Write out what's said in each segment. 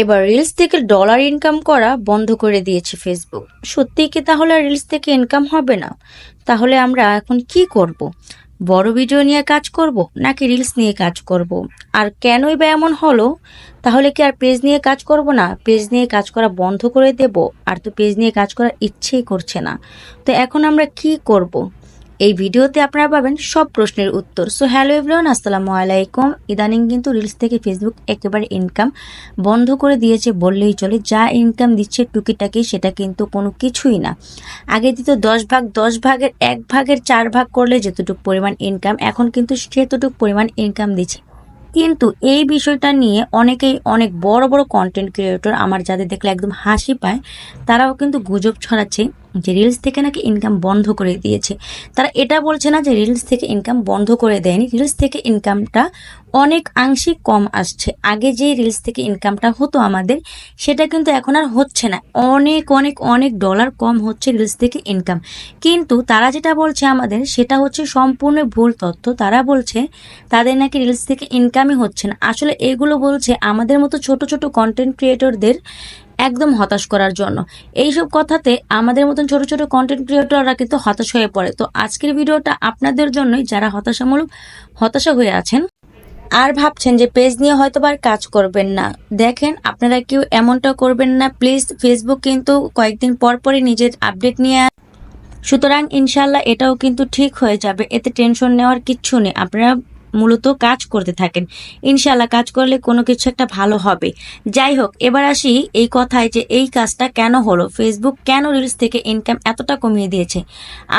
এবার রিলস থেকে dollar income করা বন্ধ করে দিয়েছে ফেসবুক সত্যি কি তাহলে রিলস থেকে ইনকাম হবে না? তাহলে আমরা এখন কি করব? বড় ভিডিও নিয়ে কাজ করব নাকি রিলস নিয়ে কাজ করব? আর কেনই বা এমন হলো? তাহলে কি আর পেজ নিয়ে কাজ করব না? পেজ নিয়ে কাজ করা বন্ধ করে দেব? আর তো পেজ নিয়ে কাজ করার ইচ্ছেই করছে না। তো এখন আমরা কি করব? এই ভিডিওতে আপনারা পাবেন সব প্রশ্নের উত্তর। সো হ্যালো এভরিওয়ান আসসালামু আলাইকুম। ইদানিং কিন্তু রিলস থেকে ফেসবুক একেবারে ইনকাম বন্ধ করে দিয়েছে বললেই চলে। যা ইনকাম দিচ্ছে টুকিটাকি, সেটা কিন্তু কোনো কিছুই না। আগে দিত দশ ভাগ, দশ ভাগের এক ভাগের চার ভাগ করলে যেতটুকু পরিমাণ ইনকাম এখন কিন্তু সেতটুকু পরিমাণ ইনকাম দিচ্ছে। কিন্তু এই বিষয়টা নিয়ে অনেকেই অনেক বড় বড় কন্টেন্ট ক্রিয়েটর আমার যাদের দেখলে একদম হাসি পায়, তারাও কিন্তু গুজব ছড়াচ্ছে। যে রিলস থেকে নাকি ইনকাম বন্ধ করে দিয়েছে। তারা এটা বলছে না যে রিলস থেকে ইনকাম বন্ধ করে দেয়নি। রিলস থেকে ইনকামটা অনেক আংশিক কম আসছে। আগে যে রিলস থেকে ইনকামটা হতো আমাদের, সেটা কিন্তু এখন আর হচ্ছে না। অনেক অনেক অনেক ডলার কম হচ্ছে রিলস থেকে ইনকাম কিন্তু তারা যেটা বলছে আমাদের, সেটা হচ্ছে সম্পূর্ণ ভুল তথ্য। তারা বলছে, তাদের নাকি রিলস থেকে ইনকামই হচ্ছে না। আসলে এগুলো বলছে আমাদের মতো ছোট ছোট কন্টেন্ট ক্রিয়েটরদের একদম হতাশ করার জন্য। এইসব কথাতে আমাদের মতন ছোট ছোট কন্টেন্ট ক্রিয়েটররা কিন্তু হতাশ হয়ে পড়ে। তো আজকের ভিডিওটা আপনাদের জন্যই, যারা হতাশামূলক, হতাশা হয়ে আছেন আর ভাবছেন যে পেজ নিয়ে হয়তো আর কাজ করবেন না। দেখেন, আপনারা কেউ এমনটা করবেন না। প্লিজ ফেসবুক কিন্তু কয়েকদিন পর পরই নিজের আপডেট নিয়ে সুতরাং ইনশাল্লাহ এটাও কিন্তু ঠিক হয়ে যাবে। এতে টেনশন নেওয়ার কিচ্ছু নেই। আপনারা মূলত কাজ করতে থাকেন। ইনশাল্লাহ কাজ করলে কোনো কিছু একটা ভালো হবে। যাই হোক, এবার আসি এই কথায় যে এই কাজটা কেন হলো? ফেসবুক কেন রিলস থেকে ইনকাম এতটা কমিয়ে দিয়েছে?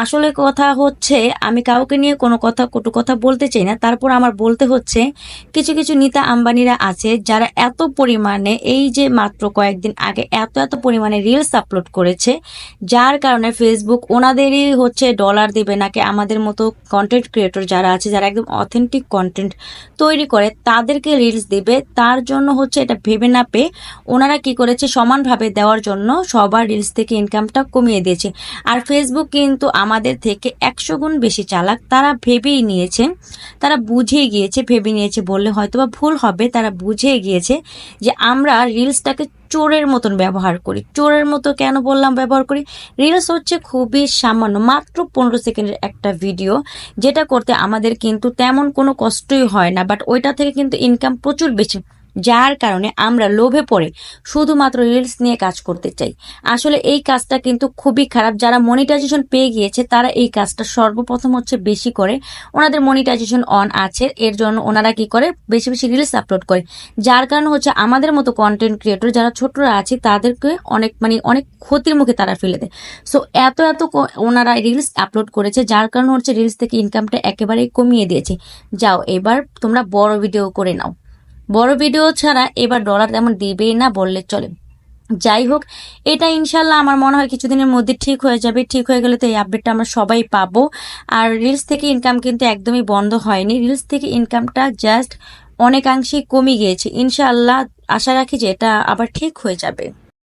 আসলে কথা হচ্ছে, আমি কাউকে নিয়ে কোনো কথা কটু কথা বলতে চাই না। তারপর আমার বলতে হচ্ছে, কিছু কিছু নিতা আম্বানিরা আছে যারা এত পরিমাণে, এই যে মাত্র কয়েকদিন আগে এত এত পরিমাণে রিলস আপলোড করেছে, যার কারণে ফেসবুক ওনাদেরই হচ্ছে ডলার দেবে নাকি আমাদের মতো কন্টেন্ট ক্রিয়েটর যারা আছে, যারা একদম অথেন্টিক কন্টেন্ট তৈরি করে, তাদেরকে রিলস দেবে। তার জন্য হচ্ছে এটা ভেবে না পেয়ে ওনারা কি করেছে, সমানভাবে দেওয়ার জন্য সবার রিলস থেকে ইনকামটা কমিয়ে দিয়েছে। আর ফেসবুক কিন্তু আমাদের থেকে একশো গুণ বেশি চালাক। তারা ভেবেই নিয়েছে, তারা বুঝে গিয়েছে, ভেবে নিয়েছে বললে হয়তোবা ভুল হবে। তারা বুঝে গিয়েছে যে আমরা রিলসটাকে চোরের মতন ব্যবহার করি। চোরের মতো কেন বললাম ব্যবহার করি? রিলস হচ্ছে খুবই সামান্য, মাত্র পনেরো সেকেন্ডের একটা ভিডিও যেটা করতে আমাদের কিন্তু তেমন কোনো কষ্টই হয় না বাট ওইটা থেকে কিন্তু ইনকাম প্রচুর বেশি। যার কারণে আমরা লোভে পড়ে শুধুমাত্র রিলস নিয়ে কাজ করতে চাই। আসলে এই কাজটা কিন্তু খুবই খারাপ। যারা মনিটাইজেশন পেয়ে গিয়েছে, তারা এই কাজটা সর্বপ্রথম হচ্ছে বেশি করে ওনাদের মনিটাইজেশন অন আছে। এর জন্য ওনারা কি করে? বেশি বেশি রিলস আপলোড করে। যার কারণে হচ্ছে আমাদের মতো কন্টেন্ট ক্রিয়েটর যারা ছোটরা আছে, তাদেরকে অনেক মানে অনেক ক্ষতির মুখে তারা ফেলে দেয়। সো এত এত ওনারা রিলস আপলোড করেছে, যার কারণে হচ্ছে রিলস থেকে ইনকামটা একেবারেই কমিয়ে দিয়েছে। যাও, এবার তোমরা বড় ভিডিও করে নাও। বড় ভিডিও ছাড়া এবার ডলার তেমন দিবেই না বললে চলে। যাই হোক, এটা ইনশাল্লাহ আমার মনে হয় কিছুদিনের মধ্যে ঠিক হয়ে যাবে। ঠিক হয়ে গেলে তো এই আপডেটটা আমরা সবাই পাবো। আর রিলস থেকে ইনকাম কিন্তু একদমই বন্ধ হয়নি। রিলস থেকে ইনকামটা জাস্ট অনেকাংশেই কমে গিয়েছে। ইনশাআল্লাহ আশা রাখি যে এটা আবার ঠিক হয়ে যাবে।